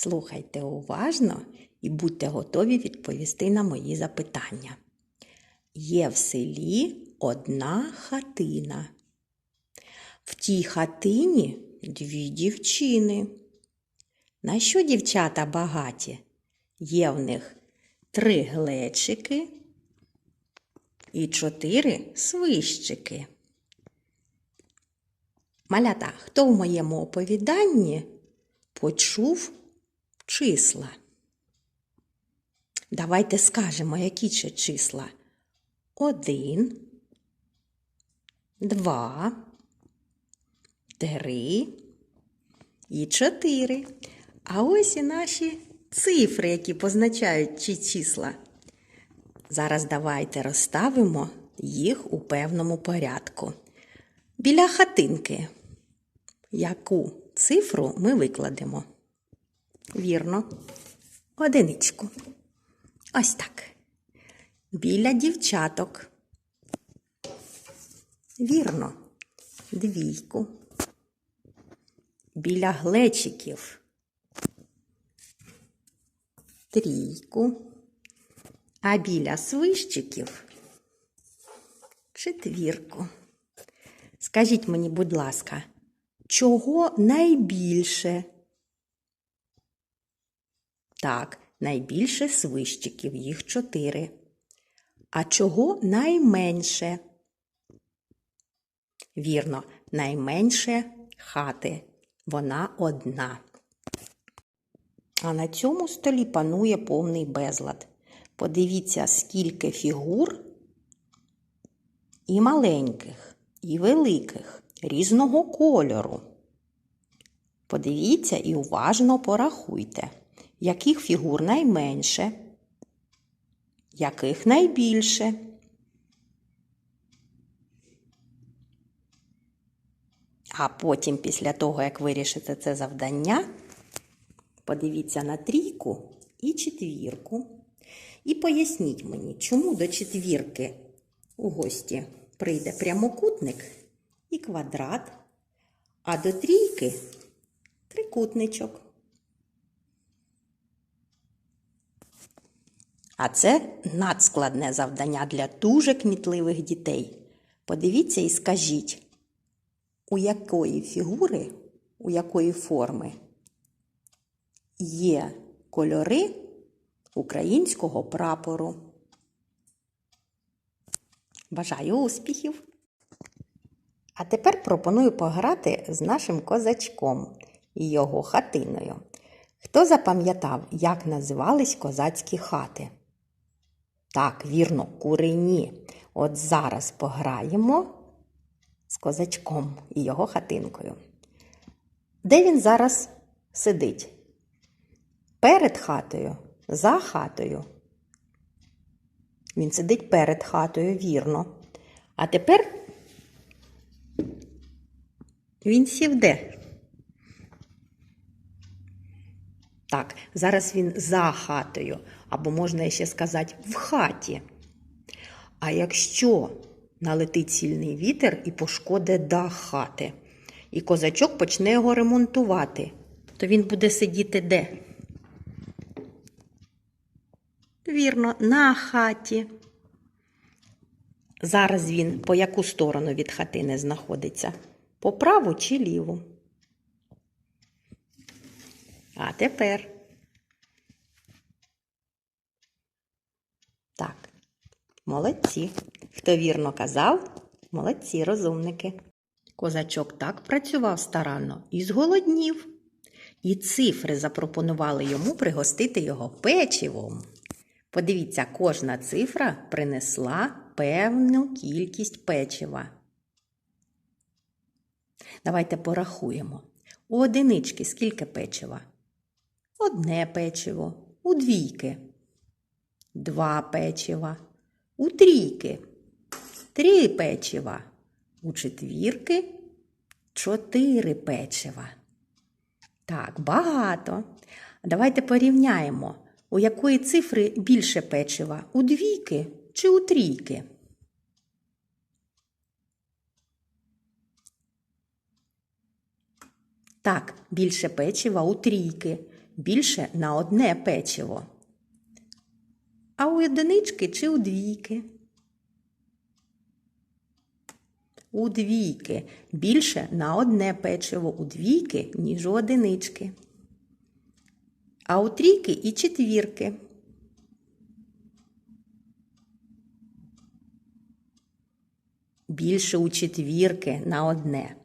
Слухайте уважно і будьте готові відповісти на мої запитання. Є в селі одна хатина. В тій хатині дві дівчини. На що дівчата багаті? Є в них три глечики і чотири свищики. Малята, хто в моєму оповіданні почув числа? Давайте скажемо, які це числа. Один, два, три і чотири. А ось і наші цифри, які позначають ці числа. Зараз давайте розставимо їх у певному порядку. Біля хатинки. Яку цифру ми викладемо? Вірно. Одиничку. Ось так. Біля дівчаток. Вірно. Двійку. Біля глечиків. Трійку. А біля свищиків четвірку. Скажіть мені, будь ласка, чого найбільше? Так, найбільше свищиків, їх чотири. А чого найменше? Вірно, найменше хати. Вона одна. А на цьому столі панує повний безлад. Подивіться, скільки фігур і маленьких, і великих, різного кольору. Подивіться і уважно порахуйте, яких фігур найменше, яких найбільше. А потім, після того, як вирішите це завдання, подивіться на трійку і четвірку. І поясніть мені, чому до четвірки у гості прийде прямокутник і квадрат, а до трійки трикутничок. А це надскладне завдання для дуже кмітливих дітей. Подивіться і скажіть, у якої фігури, у якої форми є кольори українського прапору. Бажаю успіхів! А тепер пропоную пограти з нашим козачком і його хатиною. Хто запам'ятав, як називались козацькі хати? Так, вірно, курині. От зараз пограємо з козачком і його хатинкою. Де він зараз сидить? Перед хатою, за хатою. Він сидить перед хатою, вірно. А тепер він сів де? Так, зараз він за хатою, або можна ще сказати в хаті. А якщо налетить сильний вітер і пошкоде дах хати, і козачок почне його ремонтувати, то він буде сидіти де? Вірно, на хаті. Зараз він по яку сторону від хатини знаходиться? По праву чи ліву? А тепер. Так, молодці. Хто вірно казав, молодці розумники. Козачок так працював старанно і зголоднів. І цифри запропонували йому пригостити його печивом. Подивіться, кожна цифра принесла певну кількість печива. Давайте порахуємо. У одинички скільки печива? Одне печиво. У двійки. Два печива. У трійки. Три печива. У четвірки чотири печива. Так, багато. Давайте порівняємо, у якої цифри більше печива? У двійки чи у трійки? Так, більше печива у трійки. Більше на одне печиво. А у одинички чи у двійки? У двійки більше на одне печиво у двійки, ніж у одинички. А у трійки і четвірки. Більше у четвірки на одне.